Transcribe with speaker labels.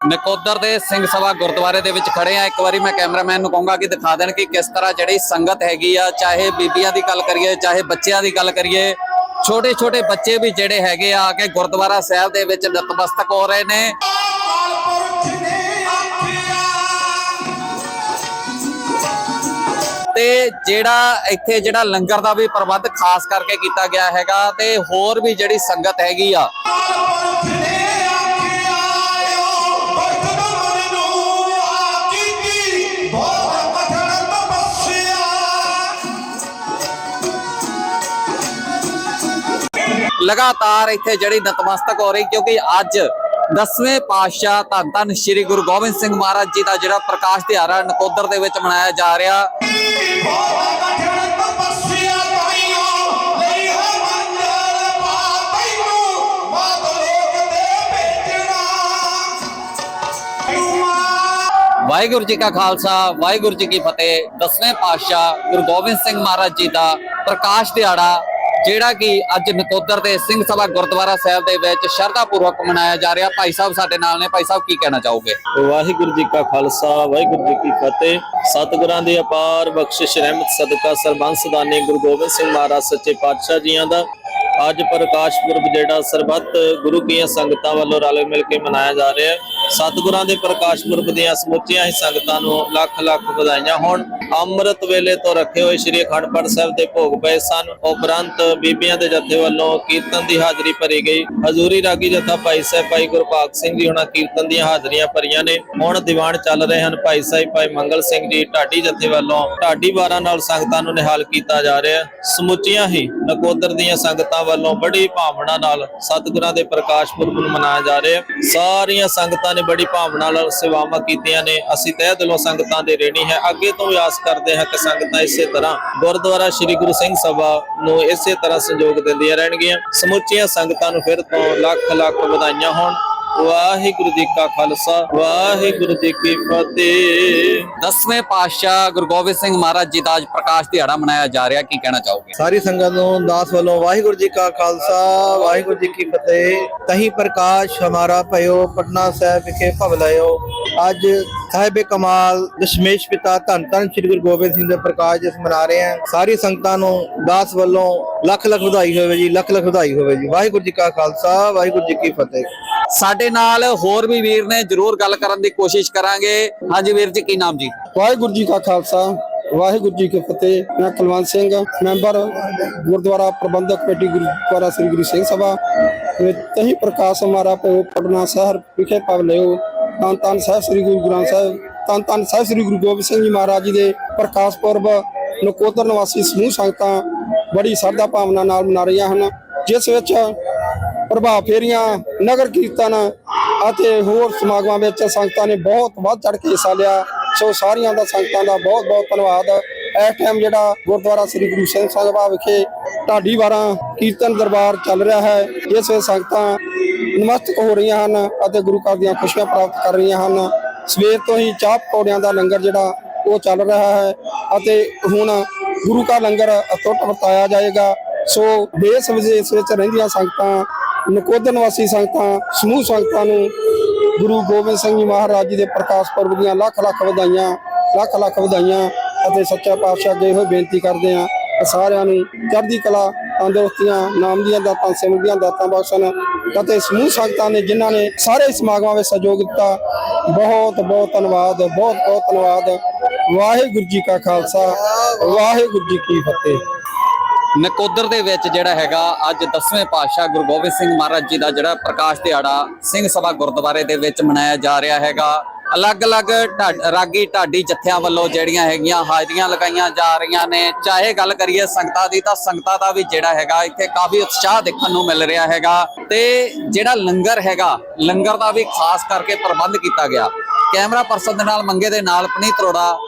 Speaker 1: ਨਕੋਦਰ ਦੇ ਸਿੰਘ ਸਭਾ ਗੁਰਦੁਆਰੇ ਦੇ ਵਿੱਚ ਖੜੇ ਆ। ਇੱਕ ਵਾਰੀ ਮੈਂ ਕੈਮਰਾਮੈਨ ਨੂੰ ਕਹੂੰਗਾ ਕਿ ਦਿਖਾ ਦੇਣ ਕਿ ਕਿਸ ਤਰ੍ਹਾਂ ਜਿਹੜੀ ਸੰਗਤ ਹੈਗੀ ਆ, ਚਾਹੇ ਬੀਬੀਆਂ ਦੀ ਗੱਲ ਕਰੀਏ, ਚਾਹੇ ਬੱਚਿਆਂ ਦੀ ਗੱਲ ਕਰੀਏ ਛੋਟੇ ਛੋਟੇ ਬੱਚੇ ਵੀ ਜਿਹੜੇ ਹੈਗੇ ਆ ਕਿ ਗੁਰਦੁਆਰਾ ਸਾਹਿਬ ਦੇ ਵਿੱਚ ਨਤਮਸਤਕ ਹੋ ਰਹੇ ਨੇ। ਤੇ ਜਿਹੜਾ ਇੱਥੇ ਜਿਹੜਾ ਲੰਗਰ ਦਾ ਵੀ ਪ੍ਰਬੰਧ ਖਾਸ ਕਰਕੇ ਕੀਤਾ ਗਿਆ ਹੈਗਾ ਤੇ ਹੋਰ ਵੀ ਜਿਹੜੀ ਸੰਗਤ ਹੈਗੀ ਆ ਲਗਾਤਾਰ ਇੱਥੇ ਜਿਹੜੀ ਨਤਮਸਤਕ ਹੋ ਰਹੀ, ਕਿਉਂਕਿ ਅੱਜ ਦਸਵੇਂ ਪਾਤਸ਼ਾਹ ਧੰਨ ਧੰਨ ਸ੍ਰੀ ਗੁਰੂ ਗੋਬਿੰਦ ਸਿੰਘ ਮਹਾਰਾਜ ਜੀ ਦਾ ਜਿਹੜਾ ਪ੍ਰਕਾਸ਼ ਦਿਹਾੜਾ ਨਕੋਦਰ ਦੇ ਵਿੱਚ ਮਨਾਇਆ ਜਾ ਰਿਹਾ। ਵਾਹਿਗੁਰੂ ਜੀ ਕਾ ਖਾਲਸਾ, ਵਾਹਿਗੁਰੂ ਜੀ ਕੀ ਫਤਿਹ। ਦਸਵੇਂ ਪਾਤਸ਼ਾਹ ਗੁਰੂ ਗੋਬਿੰਦ ਸਿੰਘ ਮਹਾਰਾਜ ਜੀ ਦਾ ਪ੍ਰਕਾਸ਼ ਦਿਹਾੜਾ ਜਿਹੜਾ ਕਿ ਅੱਜ ਨਕੋਦਰ ਦੇ ਸਿੰਘ ਸਭਾ ਗੁਰਦੁਆਰਾ ਸਾਹਿਬ ਦੇ ਵਿੱਚ ਸ਼ਰਧਾ ਪੂਰਵਕ ਮਨਾਇਆ ਜਾ ਰਿਹਾ। ਭਾਈ ਸਾਹਿਬ ਸਾਡੇ ਨਾਲ ਨੇ। ਭਾਈ ਸਾਹਿਬ, ਕੀ ਕਹਿਣਾ ਚਾਹੋਗੇ?
Speaker 2: ਵਾਹਿਗੁਰੂ ਜੀ ਕਾ ਖਾਲਸਾ, ਵਾਹਿਗੁਰੂ ਜੀ ਕੀ ਫਤਿਹ। ਸਤਿਗੁਰਾਂ ਦੀ ਅਪਾਰ ਬਖਸ਼ਿਸ਼, ਰਹਿਮਤ, ਸਦਕਾ, ਸਰਬੰਸ ਦਾਨੀ ਗੁਰੂ ਗੋਬਿੰਦ ਸਿੰਘ ਮਹਾਰਾਜ ਸੱਚੇ ਪਾਤਸ਼ਾਹ ਜੀਆਂ ਦਾ। ਅੱਜ ਪ੍ਰਕਾਸ਼ ਪੁਰਬ ਜਿਹੜਾ ਸਰਬੱਤ ਗੁਰੂ ਕੀਆਂ ਸੰਗਤਾਂ ਵੱਲੋਂ ਰਲ ਮਿਲ ਕੇ ਮਨਾਇਆ ਜਾ ਰਿਹਾ ਹੈ। ਸਤਿਗੁਰਾਂ ਦੇ ਪ੍ਰਕਾਸ਼ ਪੁਰਬ ਦੀਆਂ ਸਮੁੱਚੀਆਂ ਹੀ ਸੰਗਤਾਂ ਨੂੰ ਲੱਖ ਲੱਖ ਵਧਾਈਆਂ ਹੋਣ। ਅੰਮ੍ਰਿਤ ਵੇਲੇ ਤੋਂ ਰੱਖੇ ਹੋਏ ਸ੍ਰੀ ਅਖੰਡ ਪਾਠ ਸਾਹਿਬ ਦੇ ਭੋਗ ਪਏ ਸਨ। ਉਪਰੰਤ ਬੀਬੀਆਂ ਦੇ ਜਥੇ ਵੱਲੋਂ ਕੀਰਤਨ ਦੀ ਹਾਜ਼ਰੀ ਭਰੀ ਗਈ। ਹਜ਼ੂਰੀ ਰਾਗੀ ਜਥਾ ਭਾਈ ਸਾਹਿਬ, ਭਾਈ ਗੁਰਭਾਗ ਸਿੰਘ ਜੀ ਹੁਣਾਂ ਕੀਰਤਨ ਦੀਆਂ ਹਾਜ਼ਰੀਆਂ ਭਰੀਆਂ ਨੇ। ਹੁਣ ਦੀਵਾਨ ਚੱਲ ਰਹੇ ਹਨ ਭਾਈ ਸਾਹਿਬ, ਭਾਈ ਮੰਗਲ ਸਿੰਘ ਜੀ, ਢਾਡੀ ਜਥੇ ਵੱਲੋਂ। ਢਾਡੀ ਵਾਰਾਂ ਨਾਲ ਸੰਗਤਾਂ ਨੂੰ ਨਿਹਾਲ ਕੀਤਾ ਜਾ ਰਿਹਾ। ਸਮੁੱਚੀਆਂ ਹੀ ਨਕੋਦਰ ਦੀਆਂ ਸੰਗਤਾਂ ਵੱਲੋਂ ਬੜੀ ਭਾਵਨਾ ਨਾਲ ਸਤਿਗੁਰਾਂ ਦੇ ਪ੍ਰਕਾਸ਼ ਪੁਰਬ ਨੂੰ ਮਨਾਇਆ ਜਾ ਰਿਹਾ। ਸਾਰੀਆਂ ਸੰਗਤਾਂ ਨੇ ਬੜੀ ਭਾਵਨਾ ਨਾਲ ਸੇਵਾਵਾਂ ਕੀਤੀਆਂ ਨੇ। ਅਸੀਂ ਤਹਿ ਦਿਲੋਂ ਸੰਗਤਾਂ ਦੇ ਰਹਿਣੀ ਹੈ। ਅੱਗੇ ਤੋਂ ਵੀ ਆਸ ਕਰਦੇ ਹਾਂ ਕਿ ਸੰਗਤਾਂ ਇਸੇ ਤਰ੍ਹਾਂ ਗੁਰਦੁਆਰਾ ਸ੍ਰੀ ਗੁਰੂ ਸਿੰਘ ਸਭਾ ਨੂੰ ਇਸੇ ਤਰ੍ਹਾਂ ਸਹਿਯੋਗ ਦਿੰਦੀਆਂ ਰਹਿਣਗੀਆਂ। ਸਮੁੱਚੀਆਂ ਸੰਗਤਾਂ ਨੂੰ ਫਿਰ ਤੋਂ ਲੱਖ ਲੱਖ ਵਧਾਈਆਂ ਹੋਣ। ਵਾਹਿਗੁਰੂ ਜੀ ਕਾ ਖਾਲਸਾ ਵਾਹਿਗੁਰੂ ਜੀ ਕੀ ਫਤਿਹ।
Speaker 1: ਦਸਵੇਂ ਪਾਤਸ਼ਾਹ ਗੁਰੂ ਗੋਬਿੰਦ ਸਿੰਘ ਮਹਾਰਾਜ ਜੀ ਦਾ ਅੱਜ ਪ੍ਰਕਾਸ਼ ਦਿਹਾੜਾ ਮਨਾਇਆ ਜਾ ਰਿਹਾ ਕੀ ਕਹਿਣਾ ਚਾਹੋਗੇ?
Speaker 3: ਸਾਰੀ ਸੰਗਤ ਨੂੰ ਦਾਸ ਵੱਲੋਂ ਵਾਹਿਗੁਰੂ ਜੀ ਕਾ ਖਾਲਸਾ ਵਾਹਿਗੁਰੂ ਜੀ ਕੀ ਫਤਿਹ। ਤਹੀਂ ਪ੍ਰਕਾਸ਼ ਹਮਾਰਾ ਭਇਓ ਪਟਨਾ ਸਾਹਿਬ ਵਿਖੇ ਭਵ ਅੱਜ ਸਾਹਿਬ ਕਮਾਲ ਦਸ਼ਮੇਸ਼ ਪਿਤਾ ਧੰਨ ਧੰਨ ਸ੍ਰੀ ਗੁਰੂ ਗੋਬਿੰਦ ਸਿੰਘ ਦੇ ਪ੍ਰਕਾਸ਼ ਦਿਵਸ ਮਨਾ ਰਹੇ ਹਾਂ। ਸਾਰੀ ਸੰਗਤਾਂ ਨੂੰ ਦਾਸ ਵੱਲੋਂ ਲੱਖ ਲੱਖ ਵਧਾਈ ਹੋਵੇ ਜੀ ਲੱਖ ਲੱਖ ਵਧਾਈ ਹੋਵੇ ਜੀ। ਵਾਹਿਗੁਰੂ ਜੀ ਕਾ ਖਾਲਸਾ ਵਾਹਿਗੁਰੂ ਜੀ ਕੀ ਫਤਿਹ।
Speaker 1: ਸਾਡੇ ਨਾਲ ਹੋਰ ਵੀ ਵੀਰ ਨੇ ਜਰੂਰ ਗੱਲ ਕਰਨ ਦੀ ਕੋਸ਼ਿਸ਼ ਕਰਾਂਗੇ। ਹਾਂਜੀ ਵੀਰ ਜੀ ਕੀ ਨਾਮ ਜੀ?
Speaker 4: ਵਾਹਿਗੁਰੂ ਜੀ ਕਾ ਖਾਲਸਾ ਵਾਹਿਗੁਰੂ ਜੀ ਕੀ ਫਤਿਹ। ਮੈਂ ਕੁਲਵੰਤ ਸਿੰਘ ਮੈਂਬਰ ਗੁਰਦੁਆਰਾ ਪ੍ਰਬੰਧਕ ਕਮੇਟੀ ਗੁਰਦੁਆਰਾ ਸ੍ਰੀ ਗੁਰੂ ਸਿੰਘ ਸਭਾ ਤਹੀਂ ਪ੍ਰਕਾਸ਼ ਹਮਾਰਾ ਪਇਓ ਪਟਨਾ ਸ਼ਹਿਰ ਵਿਖੇ ਪਵ ਲਿਓ। ਤਨ ਤਨ ਸਾਹਿਬ ਸ੍ਰੀ ਗੁਰੂ ਗ੍ਰੰਥ ਸਾਹਿਬ, ਤਨ ਤਨ ਸਾਹਿਬ ਸ੍ਰੀ ਗੁਰੂ ਗੋਬਿੰਦ ਸਿੰਘ ਜੀ ਮਹਾਰਾਜ ਜੀ ਦੇ ਪ੍ਰਕਾਸ਼ ਪੁਰਬ, ਨਕੋਦਰ ਨਿਵਾਸੀ ਸਮੂਹ ਸੰਗਤਾਂ ਬੜੀ ਸਰਦਾ ਭਾਵਨਾ ਨਾਲ ਮਨਾ ਰਹੀਆਂ ਹਨ, ਜਿਸ ਵਿੱਚ ਪ੍ਰਭਾਵ ਫੇਰੀਆਂ, ਨਗਰ ਕੀਰਤਨ ਅਤੇ ਹੋਰ ਸਮਾਗਮਾਂ ਵਿੱਚ ਸੰਗਤਾਂ ਨੇ ਬਹੁਤ ਵੱਧ ਚੜ ਕੇ ਹਿੱਸਾ ਲਿਆ। ਸੋ ਸਾਰੀਆਂ ਦਾ ਸੰਗਤਾਂ ਦਾ ਬਹੁਤ ਬਹੁਤ ਧੰਨਵਾਦ। ਇਸ ਟਾਈਮ ਜਿਹੜਾ ਗੁਰਦੁਆਰਾ ਸ੍ਰੀ ਗੁਰੂ ਸਿੰਘ ਸਾਹਿਬ ਵਿਖੇ ਢਾਡੀ ਵਾਰਾਂ ਕੀਰਤਨ ਦਰਬਾਰ ਚੱਲ ਰਿਹਾ ਹੈ। ਜਿਸ ਵਿੱਚ ਸੰਗਤਾਂ ਨਮਸਤਕ ਹੋ ਰਹੀਆਂ ਹਨ ਅਤੇ ਗੁਰੂ ਘਰ ਦੀਆਂ ਖੁਸ਼ੀਆਂ ਪ੍ਰਾਪਤ ਕਰ ਰਹੀਆਂ ਹਨ। ਸਵੇਰ ਤੋਂ ਹੀ ਚਾਹ ਪਕੌੜਿਆਂ ਦਾ ਲੰਗਰ ਜਿਹੜਾ ਉਹ ਚੱਲ ਰਿਹਾ ਹੈ ਅਤੇ ਹੁਣ ਗੁਰੂ ਕਾ ਲੰਗਰ ਅਤੁੱਟ ਵਰਤਾਇਆ ਜਾਏਗਾ। ਸੋ ਦੇਸ਼ ਵਿਦੇਸ਼ ਵਿੱਚ ਰਹਿੰਦੀਆਂ ਸੰਗਤਾਂ ਨਕੋਦਰ ਨਿਵਾਸੀ ਸੰਗਤਾਂ, ਸਮੂਹ ਸੰਗਤਾਂ ਨੂੰ ਗੁਰੂ ਗੋਬਿੰਦ ਸਿੰਘ ਜੀ ਮਹਾਰਾਜ ਜੀ ਦੇ ਪ੍ਰਕਾਸ਼ ਪੁਰਬ ਦੀਆਂ ਲੱਖ ਲੱਖ ਵਧਾਈਆਂ ਲੱਖ ਲੱਖ ਵਧਾਈਆਂ ਅਤੇ ਸੱਚਾ ਪਾਤਸ਼ਾਹ ਅੱਗੇ ਇਹੋ ਬੇਨਤੀ ਕਰਦੇ ਹਾਂ ਸਾਰਿਆਂ ਨੂੰ ਚੜ੍ਹਦੀ ਕਲਾ, ਤੰਦਰੁਸਤੀਆਂ, ਨਾਮ ਦੀਆਂ ਦਾਤਾਂ ਸਿਮਰਨ ਦੀਆਂ ਦਾਤਾਂ ਬਖਸ਼ਣ ਅਤੇ ਸਮੂਹ ਸੰਗਤਾਂ ਨੇ ਜਿਨ੍ਹਾਂ ਨੇ ਸਾਰੇ ਸਮਾਗਮਾਂ ਵਿੱਚ ਸਹਿਯੋਗ ਦਿੱਤਾ, ਬਹੁਤ ਬਹੁਤ ਧੰਨਵਾਦ, ਬਹੁਤ ਬਹੁਤ ਧੰਨਵਾਦ। ਵਾਹਿਗੁਰੂ ਜੀ ਕਾ ਖਾਲਸਾ, ਵਾਹਿਗੁਰੂ ਜੀ ਕੀ ਫਤਿਹ।
Speaker 1: ਨਕੋਦਰ ਦੇ ਵਿੱਚ ਜਿਹੜਾ ਹੈਗਾ ਅੱਜ 10ਵੇਂ ਪਾਤਸ਼ਾਹ ਗੁਰੂ ਗੋਬਿੰਦ ਸਿੰਘ ਮਹਾਰਾਜ ਜੀ ਦਾ ਜਿਹੜਾ ਪ੍ਰਕਾਸ਼ ਦਿਹਾੜਾ ਸਿੰਘ ਸਭਾ ਗੁਰਦੁਆਰੇ ਦੇ ਵਿੱਚ ਮਨਾਇਆ ਜਾ ਰਿਹਾ ਹੈਗਾ। ਅਲੱਗ-ਅਲੱਗ ਢਾ- ਰਾਗੀ ਢਾਡੀ ਜਥਿਆਂ ਵੱਲੋਂ ਜਿਹੜੀਆਂ ਹੈਗੀਆਂ ਹਾਜ਼ਰੀਆਂ ਲਗਾਈਆਂ ਜਾ ਰਹੀਆਂ ਨੇ। ਚਾਹੇ ਗੱਲ ਕਰੀਏ ਸੰਗਤਾਂ ਦੀ, ਤਾਂ ਸੰਗਤਾਂ ਦਾ ਵੀ ਜਿਹੜਾ ਹੈਗਾ, ਇੱਥੇ ਕਾਫੀ ਉਤਸ਼ਾਹ ਦੇਖਣ ਨੂੰ ਮਿਲ ਰਿਹਾ ਹੈਗਾ। ਤੇ ਜਿਹੜਾ ਲੰਗਰ ਹੈਗਾ, ਲੰਗਰ ਦਾ ਵੀ ਖਾਸ ਕਰਕੇ ਪ੍ਰਬੰਧ ਕੀਤਾ ਗਿਆ। ਕੈਮਰਾ ਪਰਸਨ ਦੇ ਨਾਲ, ਮੰਗੇ ਦੇ ਨਾਲ ਪਨੀਤ ਰੋੜਾ